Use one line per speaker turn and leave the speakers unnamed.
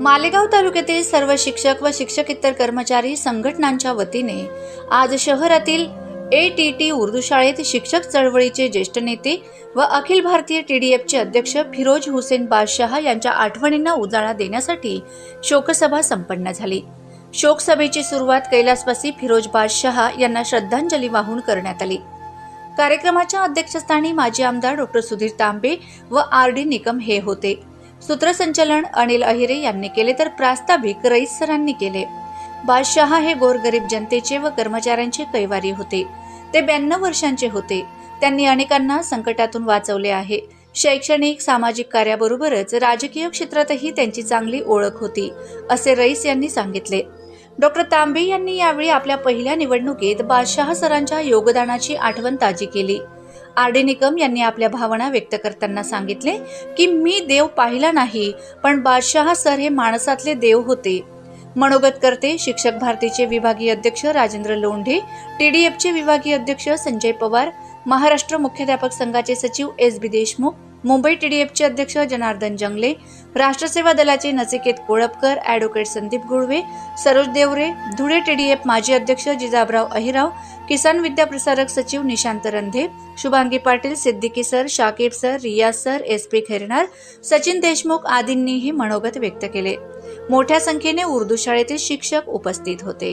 मालेगाव तालुक्यातील सर्व शिक्षक व शिक्षकेतर कर्मचारी संघटनांच्या वतीने आज शहरातील ए टी टी उर्दू शाळेत शिक्षक चळवळीचे ज्येष्ठ नेते व अखिल भारतीय टी डी एफचे अध्यक्ष फिरोज हुसेन बादशाह यांच्या आठवणींना उजाळा देण्यासाठी शोकसभा संपन्न झाली. शोकसभेची सुरुवात कैलासवासी फिरोज बादशाह यांना श्रद्धांजली वाहून करण्यात आली. कार्यक्रमाच्या अध्यक्षस्थानी माजी आमदार डॉक्टर सुधीर तांबे व आर डी निकम हे होते. सूत्रसंचालन अनिल अहिरे यांनी केले तर प्रास्ताविक रईस सरांनी केले. बादशहा हे गोरगरीब जनतेचे व कर्मचाऱ्यांचे कैवारी होते. ते ब्याण्णव वर्षांचे होते. त्यांनी अनेकांना संकटातून वाचवले आहे. शैक्षणिक सामाजिक कार्याबरोबरच राजकीय क्षेत्रातही त्यांची चांगली ओळख होती असे रईस यांनी सांगितले. डॉक्टर तांबे यांनी यावेळी आपल्या पहिल्या निवडणुकीत बादशाह सरांच्या योगदानाची आठवण ताजी केली. आर डी निकम यांनी आपल्या भावना व्यक्त करताना सांगितले की मी देव पाहिला नाही पण बादशहा सर हे माणसातले देव होते. मनोगत करते शिक्षक भारतीचे विभागीय अध्यक्ष राजेंद्र लोंढे टीडीएफचे विभागीय अध्यक्ष संजय पवार महाराष्ट्र मुख्याध्यापक संघाचे सचिव एस बी देशमुख मुंबई टीडीएफचे अध्यक्ष जनार्दन जंगले राष्ट्रसेवा दलाचे नचिकेत कोळपकर ॲडव्होकेट संदीप गुळवे सरोज देवरे धुळे टीडीएफ माजी अध्यक्ष जिजाबराव अहिराव किसान विद्या प्रसारक सचिव Nishant Randhe Shubhangi Patil Siddiqui sir Shakib sir Riyaz sir S P Khairnar Sachin Deshmukh आदींनीही मनोगत व्यक्त केले. मोठ्या संख्येने उर्दू शाळेतील शिक्षक उपस्थित होते.